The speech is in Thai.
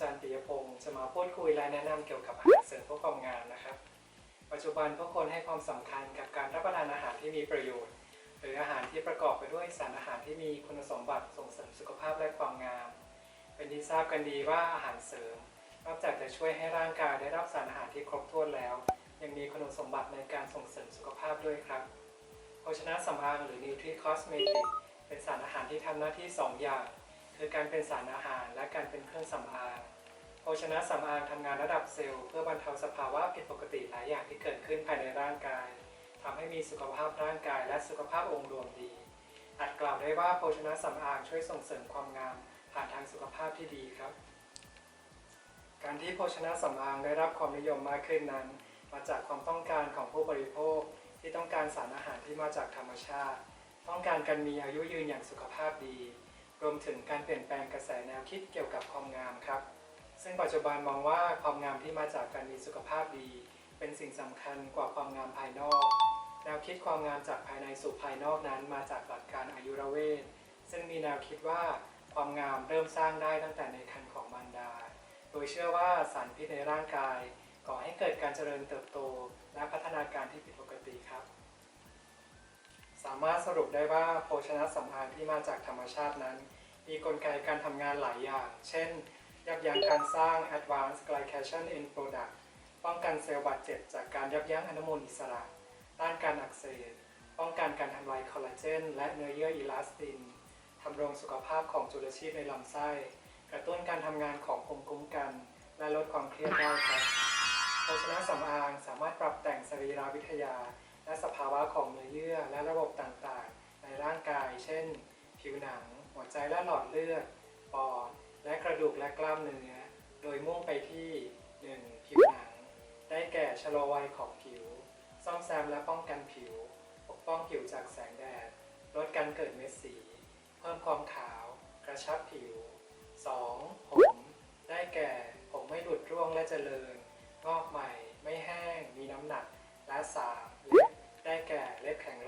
จารย์ตียพงจะมาพูดคุยและแนะนำเกี่ยวกับอาหารเสริมเพื่อความงามนะครับ ปัจจุบันผู้คนให้ความสำคัญกับการรับประทานอาหารที่มีประโยชน์ หรืออาหารที่ประกอบไปด้วยสารอาหารที่มีคุณสมบัติส่งเสริมสุขภาพและความงาม เป็นที่ทราบกันดีว่าอาหารเสริมนอกจากจะช่วยให้ร่างกายได้รับสารอาหารที่ครบถ้วนแล้ว ยังมีคุณสมบัติในการส่งเสริมสุขภาพด้วยครับโภชนะสำอางหรือ Nutri Cosmetic เป็นสารอาหารที่ทำหน้าที่ 2 อย่าง คือการเป็นสารอาหารและการเป็นเครื่องสำอางโภชนะสำอางทำงานระดับเซลล์เพื่อบรรเทาสภาวะผิดปกติหลายอย่างที่เกิดขึ้นภายในร่างกายทำให้มีสุขภาพร่างกายและสุขภาพองค์รวมดี อาจกล่าวได้ว่าโภชนะสำอางช่วยส่งเสริมความงามผ่านทางสุขภาพที่ดีครับ การที่โภชนะสำอางได้รับความนิยมมากขึ้นนั้น มาจากความต้องการของผู้บริโภคที่ต้องการสารอาหารที่มาจากธรรมชาติ ต้องการการมีอายุยืนอย่างสุขภาพดี รวมถึงการเปลี่ยนแปลงกระแสแนวคิดเกี่ยวกับความงามครับ ซึ่งปัจจุบันมองว่าความงามที่มาจากการมีสุขภาพดี เป็นสิ่งสำคัญกว่าความงามภายนอก แนวคิดความงามจากภายในสู่ภายนอกนั้น มาจากหลักการอายุรเวทซึ่งมีแนวคิดว่าความงามเริ่มสร้างได้ตั้งแต่ในครรภ์ของมารดา โดยเชื่อว่าสารพิษในร่างกายก่อให้เกิดการเจริญเติบโต และพัฒนาการที่ผิดปกติครับามารถสรุปได้ว่าโภชนะสำอางที่มาจากธรรมชาตินั้น มีกลไกการทำงานหลายอย่าง เช่น ยับยั้งการสร้าง advanced glycation end product ป้องกันเซลล์บาดเจ็บจากการยับยั้งอนุมูลอิสระ ต้านการอักเสบ ป้องกันการทำลายคอลลาเจน และเนื้อเยื่ออีลาสตินทำรงสุขภาพของจุลชีพในลำไส้ กระตุ้นการทำงานของภูมิคุ้มกัน และลดความเครียดได้ครับโภชนะสำอางสามารถปรับแต่งสรีรวิทยา และสภาวะของเนื้อเยื่อและระบบต่างๆ ในร่างกาย เช่น ผิวหนัง หัวใจและหลอดเลือด ปอด และกระดูกและกล้ามเนื้อ โดยมุ่งไปที่ 1. ผิวหนัง ได้แก่ชะลอวัยของผิว ซ่อมแซมและป้องกันผิว ปกป้องผิวจากแสงแดด ลดการเกิดเม็ดสี เพิ่มความขาว กระชับผิว 2. ผม ได้แก่ ผมไม่หลุดร่วงและเจริญ งอกใหม่ ไม่แห้ง มีน้ำหนักและ ได้แก่เล็บแข็ง